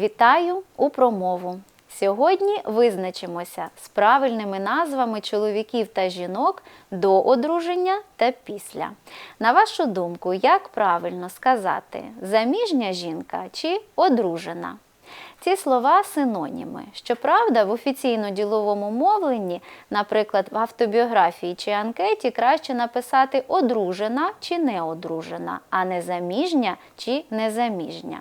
Вітаю у промову. Сьогодні визначимося з правильними назвами чоловіків та жінок до одруження та після. На вашу думку, як правильно сказати заміжня жінка чи одружена? Ці слова синоніми. Щоправда, в офіційно-діловому мовленні, наприклад, в автобіографії чи анкеті, краще написати одружена чи неодружена, а не заміжня чи незаміжня.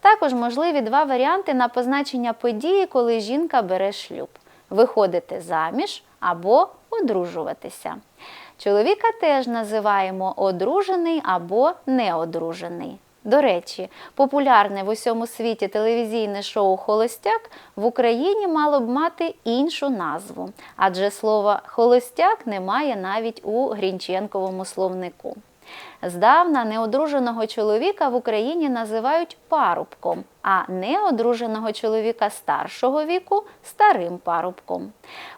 Також можливі два варіанти на позначення події, коли жінка бере шлюб: виходити заміж або одружуватися. Чоловіка теж називаємо одружений або неодружений. До речі, популярне в усьому світі телевізійне шоу Холостяк в Україні мало б мати іншу назву, адже слово холостяк немає навіть у Грінченковому словнику. Здавна неодруженого чоловіка в Україні називають парубком, а неодруженого чоловіка старшого віку старим парубком.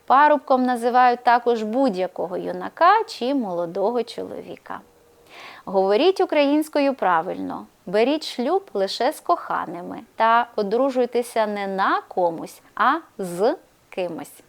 Парубком називають також будь-якого юнака чи молодого чоловіка. Говоріть українською правильно, беріть шлюб лише з коханими та одружуйтеся не на комусь, а з кимось.